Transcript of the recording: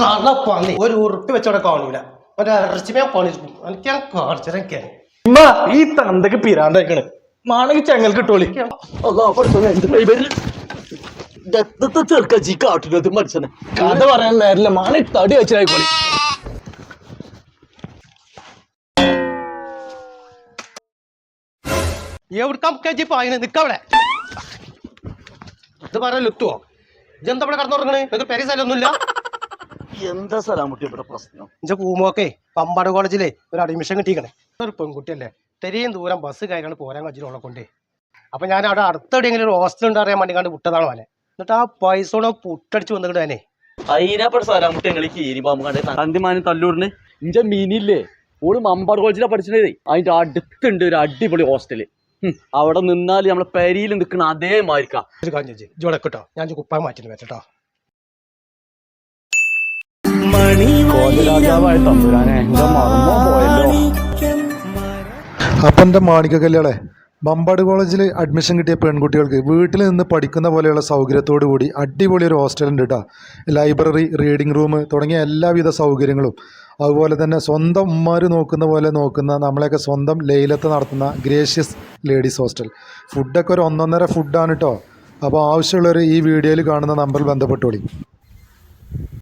കള്ളപ്പാന്നി ഒരു ഉറുപ്പ് വെച്ചവിടെ കാണൂല. ഒരു ഇറച്ചിമേ പണി എനിക്ക് ഞാൻ ഇമ്മ ഈ തന്തക്ക് പിരാണ്ടായിക്കണ് മാണെങ്കിൽ ചെങ്ങൽ കിട്ടോളി ചെറുക്കജി കാട്ടുന്നത് മനുഷ്യനെ കഥ പറയാൻ നേരില്ല മാണി തടി വെച്ചായിക്കോളി എവിടുക്കാം കജി പായിന് നിക്കവിടെ ഇത് പറയാൻ ലുത്തുവോ? ഇതെന്താ ഇവിടെ കടന്നുറങ്ങണേ? നിങ്ങൾക്ക് പെരി സ്ഥലമൊന്നുമില്ല. എന്താ സലാമുട്ടി ഇവിടെ പ്രശ്നം? എന്റെ പൂമോക്കെ പമ്പാട് കോളേജിലെ ഒരു അഡ്മിഷൻ കിട്ടിയിക്കണേ ഒരു പെൺകുട്ടിയല്ലേ ഇത്രയും ദൂരം ബസ് കയറാണ് പോരാൻ കഴിച്ചിട്ടുള്ള കൊണ്ടേ. അപ്പൊ ഞാൻ അവിടെ അടുത്തെവിടെയെങ്കിലും ഒരു ഹോസ്റ്റൽ ഉണ്ട് അറിയാൻ വേണ്ടി കണ്ട് വിട്ടതാണ് അവനെ. എന്നിട്ട് ആ പൈസ പുട്ടടിച്ച് വന്നിട്ട് തന്നെ അതിനെപ്പെടെ സലാമുട്ടി ഞങ്ങൾ കീരി പാമ്പ് കണ്ടേ തല്ലൂരിന് തല്ലൂറിന് ഇഞ്ചെ മീനില്ലേ? ഓൾ മമ്പാട് കോളേജിലാണ് പഠിച്ചിട്ടേ അതിന്റെ അടുത്തുണ്ട് ഒരു അടിപൊളി ഹോസ്റ്റൽ അവിടെ നിന്നാൽ നമ്മളെ പെരിയിൽ നിൽക്കുന്ന അതേമായിരിക്കാം ഒരു കാര്യം ചേച്ചി ഞാൻ കുപ്പായ മാറ്റിന് വെച്ചോ രാജാവായ തമ്പുരാനെ മാണിക്ക കല്യാളെ മമ്പാട് കോളേജിൽ അഡ്മിഷൻ കിട്ടിയ പെൺകുട്ടികൾക്ക് വീട്ടിൽ നിന്ന് പഠിക്കുന്ന പോലെയുള്ള സൗകര്യത്തോടു കൂടി അടിപൊളി ഒരു ഹോസ്റ്റലുണ്ട് കേട്ടോ ലൈബ്രറി റീഡിംഗ് റൂം തുടങ്ങിയ എല്ലാവിധ സൗകര്യങ്ങളും. അതുപോലെ തന്നെ സ്വന്തം ഉമ്മാർ നോക്കുന്ന പോലെ നോക്കുന്ന നമ്മളെയൊക്കെ സ്വന്തം ലേലത്ത് നടത്തുന്ന ഗ്രേഷ്യസ് ലേഡീസ് ഹോസ്റ്റൽ ഫുഡൊക്കെ ഒരു ഒന്നൊന്നര ഫുഡാണ് കേട്ടോ അപ്പോൾ ആവശ്യമുള്ളവർ ഈ വീഡിയോയിൽ കാണുന്ന നമ്പറിൽ ബന്ധപ്പെട്ടോളി.